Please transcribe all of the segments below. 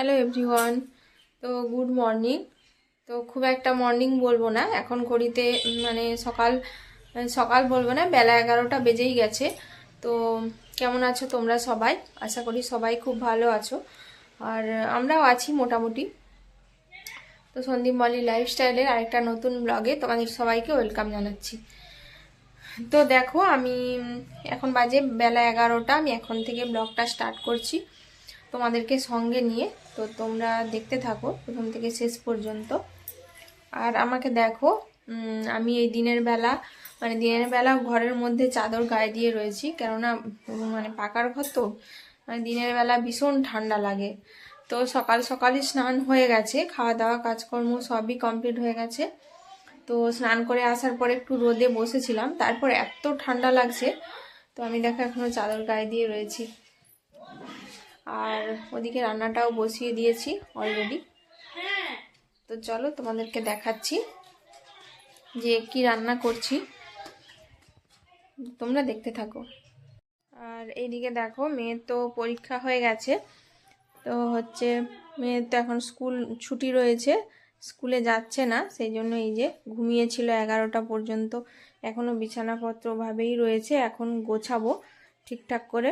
Hello everyone তো good morning তো খুব একটা মর্নিং বলব না। এখন ঘড়িতে মানে সকাল সকাল বলব না, বেলা এগারোটা বেজেই গেছে। তো কেমন আছো তোমরা সবাই? আশা করি সবাই খুব ভালো আছো। আর আমরাও আছি মোটামুটি। তো সন্দীপ মলি লাইফস্টাইলের আরেকটা নতুন ব্লগে তোমাদের সবাইকে ওয়েলকাম জানাচ্ছি। তো দেখো, আমি এখন বাজে বেলা এগারোটা। আমি এখন থেকে ব্লগটা স্টার্ট করছি। তোমাদেরকে সঙ্গে নিয়ে, তো তোমরা দেখতে থাকো প্রথম থেকে শেষ পর্যন্ত। আর আমাকে দেখো আমি এই দিনের বেলা মানে দিনের বেলা ঘরের মধ্যে চাদর গায়ে দিয়ে রয়েছি, কেননা মানে পাকার ঘর তো মানে দিনের বেলা ভীষণ ঠান্ডা লাগে। তো সকাল সকালই স্নান হয়ে গেছে, খাওয়া দাওয়া কাজকর্ম সবই কমপ্লিট হয়ে গেছে। তো স্নান করে আসার পরে একটু রোদে বসেছিলাম, তারপর এত ঠান্ডা লাগছে, তো আমি দেখো এখনও চাদর গায়ে দিয়ে রয়েছি। আর ওদিকে রান্নাটাও বসিয়ে দিয়েছি অলরেডি তো চলো তোমাদেরকে দেখাচ্ছি যে কি রান্না করছি। তোমরা দেখতে থাকো। আর এইদিকে দেখো, মেয়ের তো পরীক্ষা হয়ে গেছে। তো হচ্ছে মেয়ের তো এখন স্কুল ছুটি রয়েছে, স্কুলে যাচ্ছে না, সেই জন্য এই যে ঘুমিয়েছিল এগারোটা পর্যন্ত। এখনও বিছানাপত্রভাবেই রয়েছে, এখন গোছাবো ঠিকঠাক করে।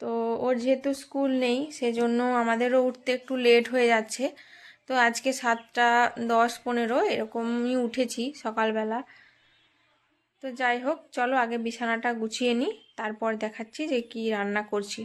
তো ওর যেহেতু স্কুল নেই, সেজন্য আমাদেরও উঠতে একটু লেট হয়ে যাচ্ছে। তো আজকে সাতটা দশ পনেরো এরকমই উঠেছি সকালবেলা। তো যাই হোক, চলো আগে বিছানাটা গুছিয়ে নিই, তারপর দেখাচ্ছি যে কি রান্না করছি।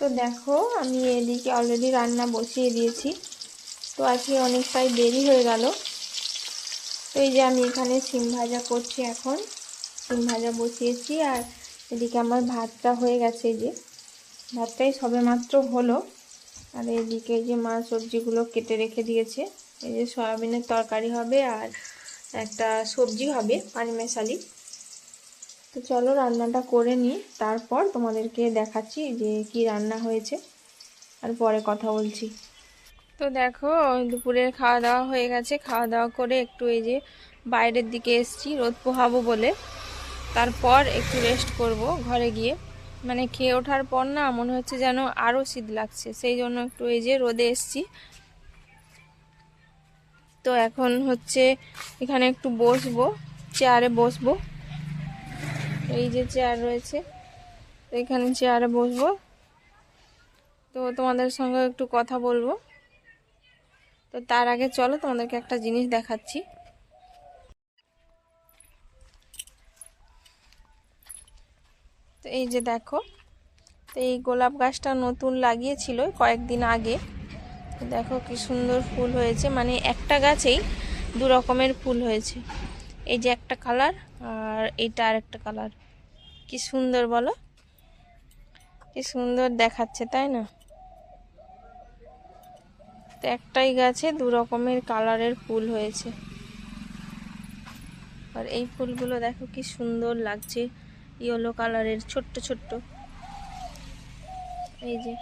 তো দেখো, আমি এদিকে অলরেডি রান্না বসিয়ে দিয়েছি। তো আজকে অনেকটাই দেরি হয়ে গেল। তো এই যে আমি এখানে সিম ভাজা করছি এখন। সিম ভাজা বসিয়েছি আর এদিকে আমার ভাতটা হয়ে গেছে যে। ভাতটাই সবে মাত্র হলো। আর এদিকে যে মা সবজিগুলো কেটে রেখে দিয়েছে। এই যে সয়াবিনের তরকারি হবে আর একটা সবজি হবে পানিমেশালি তো চলো রান্নাটা করে নিই। তারপর তোমাদেরকে দেখাচ্ছি যে কি রান্না হয়েছে। আর পরে কথা বলছি। তো দেখো দুপুরের খাওয়া দাওয়া হয়ে গেছে। খাওয়া দাওয়া করে একটু এই যে বাইরের দিকে এসছি, রোদ পোহাবো বলে। তারপর একটু রেস্ট করব ঘরে গিয়ে। মানে খেয়ে ওঠার পর না মনে হচ্ছে যেন আরও শীত লাগছে। সেই জন্য একটু এই যে রোদে এসছি। তো এখন হচ্ছে এখানে একটু বসবো চেয়ারে বসবো। এই যে চেয়ার রয়েছে তো এখানে চেয়ারে বসবো। তো তোমাদের সঙ্গে একটু কথা বলব। তো তার আগে চলো, তোমাদেরকে একটা জিনিস দেখাচ্ছি। তো এই যে দেখো, তো এই গোলাপ গাছটা নতুন লাগিয়েছিল কয়েকদিন আগে। দেখো কি সুন্দর ফুল হয়েছে মানে একটা গাছেই দু রকমের ফুল হয়েছে। এই যে একটা কালার আর এইটা আর একটা কালার কি সুন্দর বলো? কি সুন্দর দেখাচ্ছে, তাই না? তো একটাই গাছে দু রকমের কালারের ফুল হয়েছে। আর এই ফুলগুলো দেখো কি সুন্দর লাগছে ইয়েলো কালারের ছোট্ট ছোট্ট। এই যে।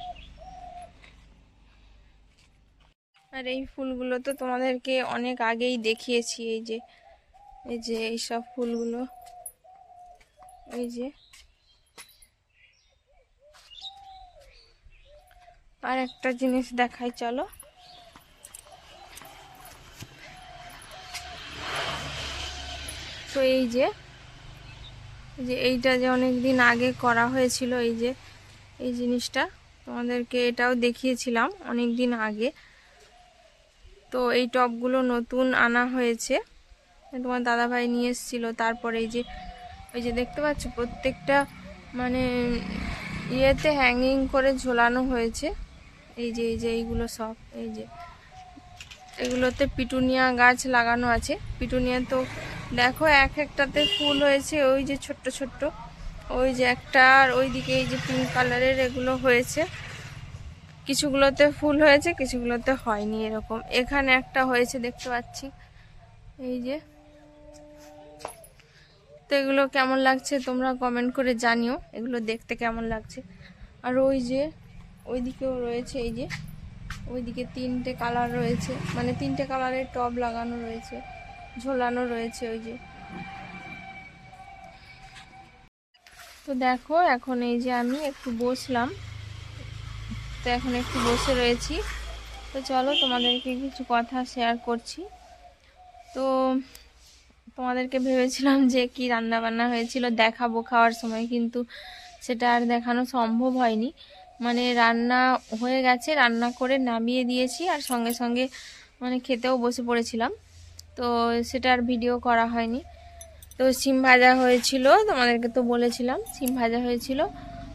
আর এই ফুলগুলো তো তোমাদেরকে অনেক আগেই দেখিয়েছি, এই যে। এই যে এইসব ফুলগুলো। এই যে। আর একটা জিনিস দেখাই, চলো। তো এই যে যে এইটা যে অনেক দিন আগে করা হয়েছিল, এই যে, এই জিনিসটা তোমাদেরকে এটাও দেখিয়েছিলাম অনেক দিন আগে। তো এই টবগুলো নতুন আনা হয়েছে। তোমার দাদাভাই নিয়ে এসেছিল। তারপরে এই যে, ওই যে দেখতে পাচ্ছ, প্রত্যেকটা মানে ইয়েতে হ্যাঙ্গিং করে ঝোলানো হয়েছে। এই যে এই যে এইগুলো সব, এই যে এগুলোতে পিটুনিয়া গাছ লাগানো আছে। পিটুনিয়া তো দেখো, এক একটাতে ফুল হয়েছে, ওই যে ছোট্ট ছোট্ট। ওই যে একটা, আর ওইদিকে এই যে পিঙ্ক কালারের এগুলো হয়েছে। কিছুগুলোতে ফুল হয়েছে, কিছুগুলোতে হয়নি এরকম। এখানে একটা হয়েছে, দেখতে পাচ্ছি। এই যে তো এগুলো কেমন লাগছে তোমরা কমেন্ট করে জানিও। এগুলো দেখতে কেমন লাগছে? আর ওই যে, ওইদিকেও রয়েছে এই যে, ওইদিকে তিনটে কালার রয়েছে। মানে তিনটে কালারের টব লাগানো রয়েছে, ঝোলানো রয়েছে ওই যে। তো দেখো, এখন এই যে আমি একটু বসলাম। তো এখন একটু বসে রয়েছি। তো চলো তোমাদেরকে কিছু কথা শেয়ার করছি। তো তোমাদেরকে ভেবেছিলাম যে কি রান্না বান্না হয়েছিল, দেখাবো খাওয়ার সময়, কিন্তু সেটা আর দেখানো সম্ভব হয়নি। মানে রান্না হয়ে গেছে, রান্না করে নামিয়ে দিয়েছি আর সঙ্গে সঙ্গে মানে খেতেও বসে পড়েছিলাম। তো সেটা আর ভিডিও করা হয়নি। তো সিম ভাজা হয়েছিল, তোমাদেরকে তো বলেছিলাম, সিম ভাজা হয়েছিল,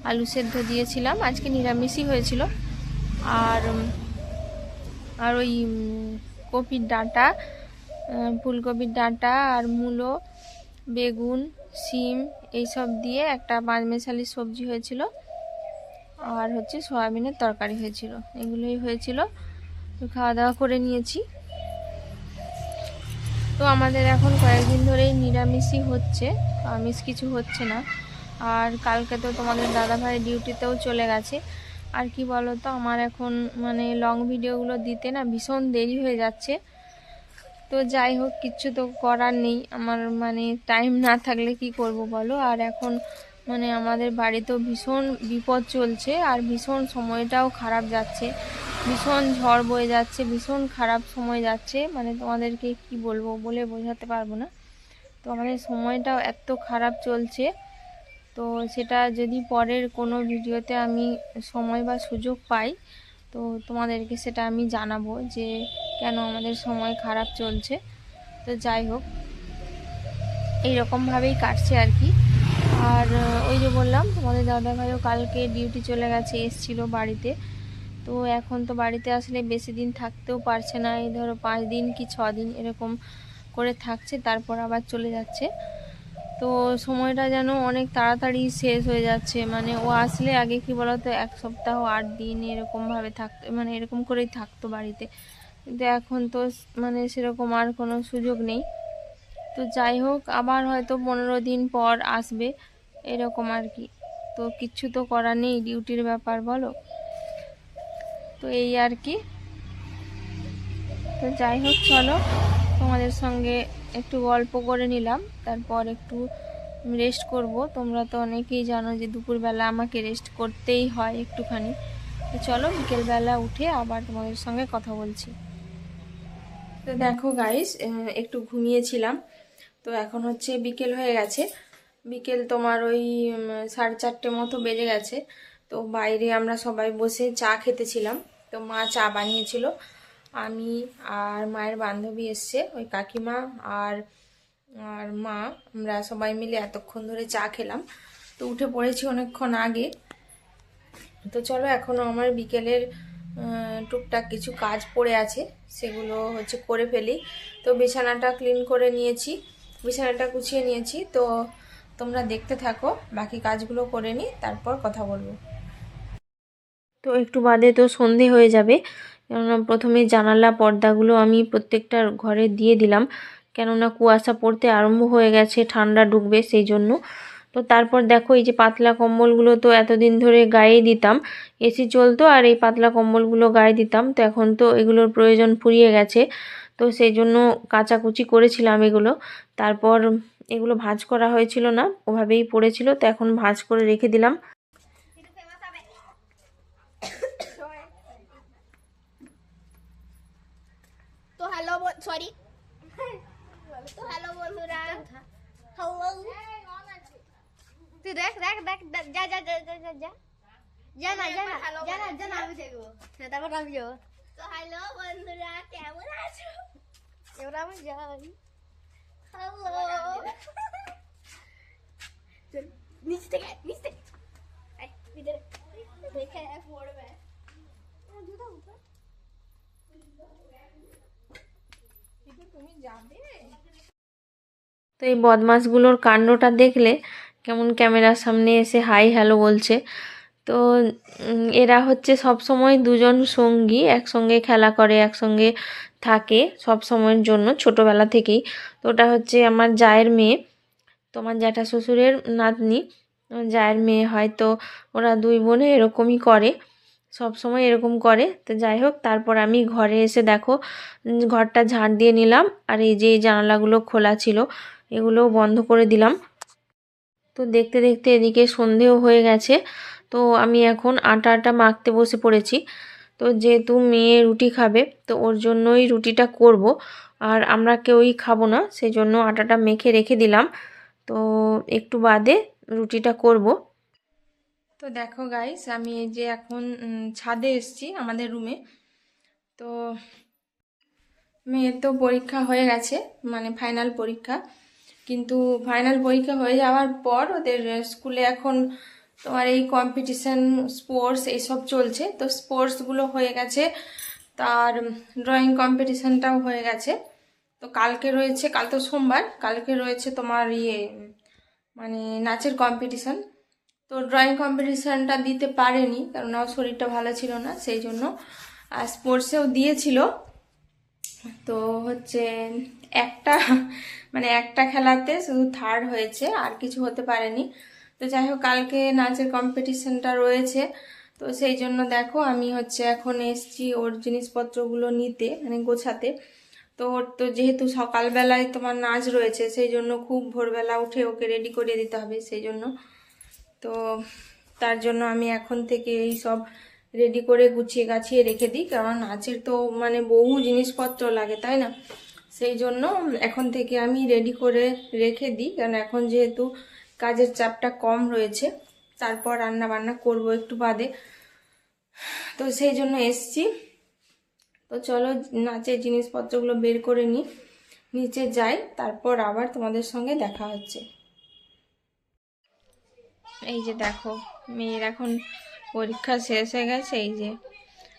আলু সেদ্ধ দিয়েছিলাম, আজকে নিরামিষই হয়েছিল। আর আর ওই কপির ডাঁটা ফুলকপির ডাঁটা আর মূলো, বেগুন, শিম এইসব দিয়ে একটা পাঁচমেশালি সবজি হয়েছিল। আর হচ্ছে সয়াবিনের তরকারি হয়েছিল। এগুলোই হয়েছিল। তো খাওয়া দাওয়া করে নিয়েছি। তো আমাদের এখন কয়েকদিন ধরেই নিরামিষই হচ্ছে। আমিষ কিছু হচ্ছে না। আর কালকে তো তোমাদের দাদাভাই ডিউটিতেও চলে গেছে। আর কি বলো তো আমার এখন মানে লং ভিডিওগুলো দিতে না ভীষণ দেরি হয়ে যাচ্ছে। তো যাই হোক কিচ্ছু তো করার নেই। আমার মানে টাইম না থাকলে কি করব বলো? আর এখন মানে আমাদের বাড়িতেও ভীষণ বিপদ চলছে আর ভীষণ সময়টাও খারাপ যাচ্ছে। ভীষণ ঝড় বয়ে যাচ্ছে, ভীষণ খারাপ সময় যাচ্ছে। মানে তোমাদেরকে কি বলব বলে বোঝাতে পারব না। তো আমাদের সময়টাও এত খারাপ চলছে। তো সেটা যদি পরের কোনো ভিডিওতে আমি সময় বা সুযোগ পাই, তো তোমাদেরকে সেটা আমি জানাব যে কেন আমাদের সময় খারাপ চলছে? তো যাই হোক, এইরকমভাবেই কাটছে আর কি। আর ওই যে বললাম, তোমাদের দাদাভাইও কালকে ডিউটি চলে গেছে, এসছিল বাড়িতে। তো এখন তো বাড়িতে আসলে বেশি দিন থাকতেও পারছে না, এই ধরো পাঁচ দিন কি ছ দিন এরকম করে থাকছে, তারপর আবার চলে যাচ্ছে। তো সময়টা যেন অনেক তাড়াতাড়ি শেষ হয়ে যাচ্ছে মানে ও আসলে আগে কি বলতো, এক সপ্তাহ আট দিন এরকমভাবে থাকতো মানে এরকম করেই থাকতো বাড়িতে। কিন্তু এখন তো মানে সেরকম আর কোনো সুযোগ নেই। তো যাই হোক, আবার হয়তো পনেরো দিন পর আসবে এরকম আর কি। তো কিচ্ছু তো করার নেই ডিউটির ব্যাপার বলো। তো এই আর কি। তো যাই হোক, চলো। তোমাদের সঙ্গে একটু গল্প করে নিলাম, তারপর একটু রেস্ট করব। তোমরা তো অনেকেই জানো যে দুপুরবেলা আমাকে রেস্ট করতেই হয় একটুখানি। তো চলো, বিকেলবেলা উঠে আবার তোমাদের সঙ্গে কথা বলছি। তো দেখো গাইস একটু ঘুমিয়েছিলাম। তো এখন হচ্ছে বিকেল হয়ে গেছে। বিকেল তোমার ওই সাড়ে চারটে মতো বেজে গেছে। তো বাইরে আমরা সবাই বসে চা খেতেছিলাম। তো মা চা বানিয়েছিল। আমি আর মায়ের বান্ধবী এসছে, ওই কাকিমা আর আর মা। আমরা সবাই মিলে এতক্ষণ ধরে চা খেলাম। তো উঠে পড়েছি অনেকক্ষণ আগে। তো চলো এখনও আমার বিকেলের টুকটাক কিছু কাজ পড়ে আছে, সেগুলো হচ্ছে করে ফেলি। তো বিছানাটা ক্লিন করে নিয়েছি, বিছানাটা গুছিয়ে নিয়েছি। তো তোমরা দেখতে থাকো, বাকি কাজগুলো করে নিই, তারপর কথা বলব। তো একটু বাদে তো সন্ধে হয়ে যাবে, কেননা প্রথমে জানালা পর্দাগুলো আমি প্রত্যেকটা ঘরে দিয়ে দিলাম, কেননা কুয়াশা পড়তে আরম্ভ হয়ে গেছে, ঠান্ডা ঢুকবে সেই জন্য। তো তারপর দেখো এই যে পাতলা কম্বলগুলো তো এতদিন ধরে গায়ে দিতাম এসি চলতো আর এই পাতলা কম্বলগুলো গায়ে দিতাম, তো এখন তো এগুলোর প্রয়োজন ফুরিয়ে গেছে। তো সেই জন্য কাচাকুচি করেছিলাম এগুলো। তারপর এগুলো ভাঁজ করা হয়েছিল না, ওভাবেই পড়েছিল, তো এখন ভাঁজ করে রেখে দিলাম তো হ্যালো সরি তো হ্যালো বন্ধুরা হ্যালো তুই দেখ দেখ দেখ যা যা যা যা যা যা। যা না যা না যা না যা না আমি দেখব। হ্যাঁ, তারপর আমি যাব। তো হ্যালো বন্ধুরা কেমন আছো? এবার আমি যাই। হ্যালো নিচ থেকে নিচ থেকে। ভিতরে। দেখে পড়বে। জুতো উঠো তুমি যাবে তো এই বদমাসগুলোর কাণ্ডটা দেখলে কেমন ক্যামেরার সামনে এসে হাই হ্যালো বলছে। তো এরা হচ্ছে সব সময় দুজন সঙ্গী, একসঙ্গে খেলা করে, একসঙ্গে থাকে সব সময়ের জন্য ছোটোবেলা থেকেই। তো ওটা হচ্ছে আমার জায়ের মেয়ে, তোমার জ্যাঠা শ্বশুরের নাতনি। জায়ের মেয়ে হয় তো ওরা দুই বোনে এরকমই করে, সব সময় এরকম করে। তো যাই হোক, তারপর আমি ঘরে এসে দেখো ঘরটা ঝাড় দিয়ে নিলাম। আর এই যে জানালাগুলো খোলা ছিল, এগুলোও বন্ধ করে দিলাম। তো দেখতে দেখতে এদিকে সন্ধেও হয়ে গেছে। তো আমি এখন আটা আটা মাখতে বসে পড়েছি। তো যেহেতু মেয়ে রুটি খাবে, তো ওর জন্যই রুটিটা করব। আর আমরা কেউই খাব না সেই জন্য আটাটা মেখে রেখে দিলাম। তো একটু বাদে রুটিটা করব। তো দেখো গাইস আমি এই যে এখন ছাদে এসছি আমাদের রুমে তো মেয়ের তো পরীক্ষা হয়ে গেছে মানে ফাইনাল পরীক্ষা। কিন্তু ফাইনাল পরীক্ষা হয়ে যাওয়ার পর ওদের স্কুলে এখন তোমার এই কম্পিটিশন স্পোর্টস এইসব চলছে। তো স্পোর্টসগুলো হয়ে গেছে, তার ড্রয়িং কম্পিটিশানটাও হয়ে গেছে। তো কালকে রয়েছে, কাল তো সোমবার, কালকে রয়েছে তোমার ইয়ে মানে নাচের কম্পিটিশন তো ড্রয়িং কম্পিটিশানটা দিতে পারেনি, কারণ ওর শরীরটা ভালো ছিল না, সেই জন্য, আর স্পোর্টসেও দিয়েছিল। তো হচ্ছে একটা মানে একটা খেলাতে শুধু থার্ড হয়েছে, আর কিছু হতে পারেনি। তো যাই হোক, কালকে নাচের কম্পিটিশনটা রয়েছে। তো সেই জন্য দেখো, আমি হচ্ছে এখন এসছি ওর জিনিসপত্রগুলো নিতে মানে গোছাতে। তো ওর তো যেহেতু সকালবেলায় তোমার নাচ রয়েছে, সেই জন্য খুব ভোরবেলা উঠে ওকে রেডি করে দিতে হবে, সেই জন্য। তো তার জন্য আমি এখন থেকে এই সব রেডি করে গুছিয়ে গাছিয়ে রেখে দিই, কারণ নাচের তো মানে বহু জিনিসপত্র লাগে, তাই না? সেই জন্য এখন থেকে আমি রেডি করে রেখে দিই। কারণ এখন যেহেতু কাজের চাপটা কম রয়েছে, তারপর রান্না বান্না করব একটু বাদে। তো সেই জন্য এসছি। তো চলো নাচের জিনিসপত্রগুলো বের করে নিই। নিচে যাই, তারপর আবার তোমাদের সঙ্গে দেখা হচ্ছে। এই যে দেখো, মেয়ের এখন পরীক্ষা শেষ হয়ে গেছে, এই যে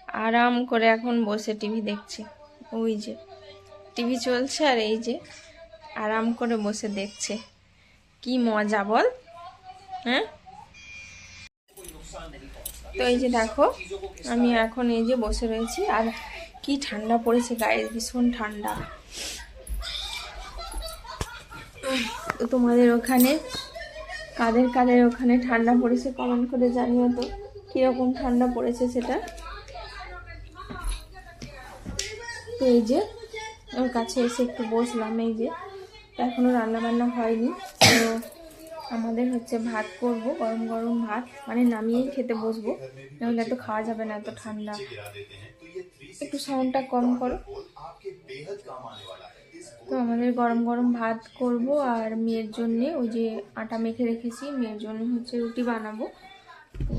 আরাম করে এখন বসে টিভি দেখছে। ওই যে। টিভি চলছে আর এই যে আরাম করে বসে দেখছে। কি মজা বল? হ্যাঁ? তো এই যে দেখো, আমি এখন এই যে বসে রয়েছি আর কি ঠান্ডা পড়েছে গায়ে ভীষণ ঠান্ডা। তো তোমাদের ওখানে, কাদের কাদের ওখানে ঠান্ডা পড়েছে কমেন্ট করে জানিও তো। কীরকম ঠান্ডা পড়েছে সেটা? তো এই যে ওর কাছে এসে একটু বসলাম, এই যে। এখনও রান্নাবান্না হয়নি, তো আমাদের হচ্ছে ভাত করব, গরম গরম ভাত মানে নামিয়েই খেতে বসবো। নাহলে এত খাওয়া যাবে না, এত ঠান্ডা। একটু সাউন্ডটা কম করো। তো আমাদের গরম গরম ভাত করব, আর মেয়ের জন্যে ওই যে আটা মেখে রেখেছি, মেয়ের জন্য হচ্ছে রুটি বানাবো। তো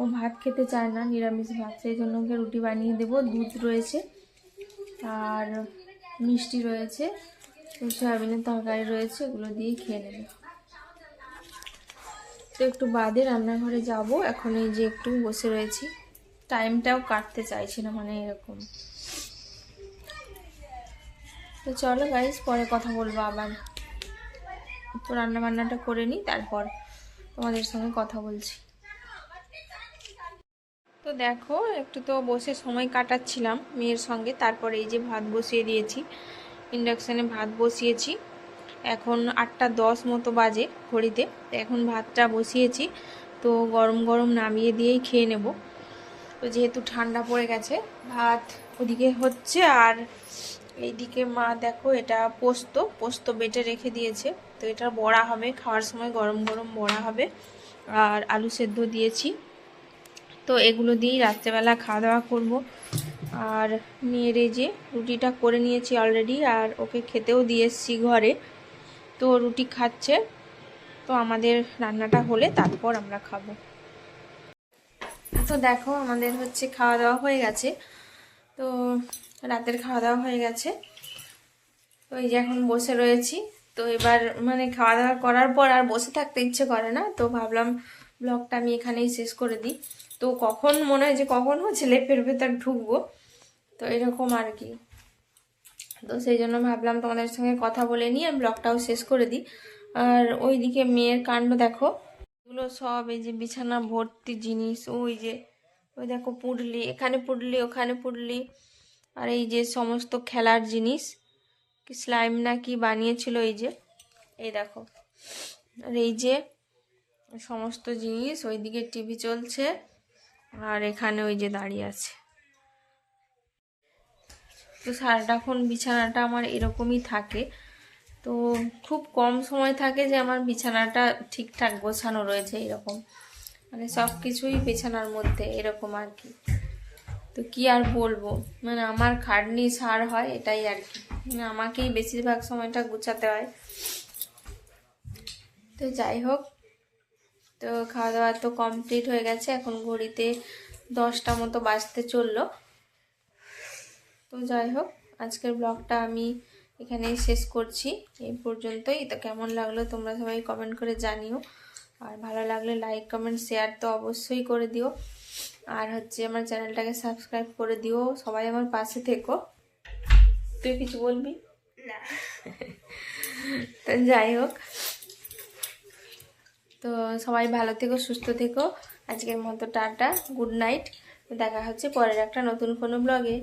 ও ভাত খেতে চায় না, নিরামিষ ভাত, সেই জন্য ওকে রুটি বানিয়ে দেবো, দুধ রয়েছে। আর মিষ্টি রয়েছে সয়াবিনের তরকারি রয়েছে, এগুলো দিয়ে খেয়ে নেবে। তো একটু বাদে রান্নাঘরে যাব, এখন এই যে একটু বসে রয়েছি। টাইমটাও কাটতে চাইছি না মানে এরকম। তো চলো গাইস পরে কথা বলব আবার। তো রান্না বান্নাটা করে নিই, তারপর তোমাদের সঙ্গে কথা বলছি। তো দেখো, একটু তো বসে সময় কাটাচ্ছিলাম মেয়ের সঙ্গে। তারপরে এই যে ভাত বসিয়ে দিয়েছি, ইন্ডাকশানে ভাত বসিয়েছি। এখন আটটা দশ মতো বাজে ঘড়িতে এখন ভাতটা বসিয়েছি। তো গরম গরম নামিয়ে দিয়েই খেয়ে নেব। তো যেহেতু ঠান্ডা পড়ে গেছে, ভাত ওদিকে হচ্ছে। আর এইদিকে মা দেখো, এটা পোস্ত পোস্ত বেটে রেখে দিয়েছে। তো এটা বড়া হবে, খাওয়ার সময় গরম গরম বড়া হবে। আর আলু সেদ্ধ দিয়েছি। তো এগুলো দিয়েই রাত্রেবেলা খাওয়া দাওয়া করব। আর মেয়ের এই যে রুটিটা করে নিয়েছি অলরেডি আর ওকে খেতেও দিয়ে এসেছি ঘরে। তো রুটি খাচ্ছে, তো আমাদের রান্নাটা হলে তারপর আমরা খাব। তো দেখো, আমাদের হচ্ছে খাওয়া দাওয়া হয়ে গেছে। তো রাতের খাওয়া দাওয়া হয়ে গেছে। তো এই যে এখন বসে রয়েছি। তো এবার মানে খাওয়া দাওয়া করার পর আর বসে থাকতে ইচ্ছে করে না। তো ভাবলাম ব্লগটা আমি এখানেই শেষ করে দিই। তো কখন মনে হয় যে কখন হচ্ছে লেপের ভেতর ঢুকবো? তো এরকম আর কি। তো সেই জন্য ভাবলাম তোমাদের সঙ্গে কথা বলে নিয়ে আমি ব্লগটাও শেষ করে দিই। আর ওইদিকে মেয়ের কাণ্ড দেখো। এগুলো সব এই যে বিছানা ভর্তি জিনিস, ওই যে, ওই দেখো পুডলি, এখানে পুডলি, ওখানে পুডলি। আর এই যে সমস্ত খেলার জিনিস, কি স্লাইম না কি বানিয়েছিল এই যে, এই দেখো। আর এই যে সমস্ত জিনিস, ওইদিকে টিভি চলছে। আর এখানে ওই যে দাঁড়িয়ে আছে। তো সারাটাক্ষণ বিছানাটা আমার এরকমই থাকে। তো খুব কম সময় থাকে যে আমার বিছানাটা ঠিকঠাক গোছানো রয়েছে এরকম। মানে সব কিছুই বিছানার মধ্যে এরকম আর কি। তো কি আর বলব? মানে আমার খাটনি সার হয় এটাই আর কি। মানে আমাকেই বেশিরভাগ সময়টা গুছাতে হয়। তো যাই হোক তো খাওয়া দাওয়া তো কমপ্লিট হয়ে গেছে এখন ঘড়িতে দশটা মতো বাজতে চলল। তো যাই হোক আজকের ব্লগটা আমি এখানেই শেষ করছি এই পর্যন্তই। তো কেমন লাগল তোমরা সবাই কমেন্ট করে জানিও। আর ভালো লাগলে লাইক কমেন্ট শেয়ার তো অবশ্যই করে দিও। আর হচ্ছে আমার চ্যানেলটাকে সাবস্ক্রাইব করে দিও সবাই আমার পাশে থেকো। তুই কিছু বলবি? না। তো যাই হোক। তো সবাই ভালো থেকো, সুস্থ থেকো। আজকের মতো টাটা, গুড নাইট। দেখা হচ্ছে পরের একটা নতুন কোনো ব্লগে।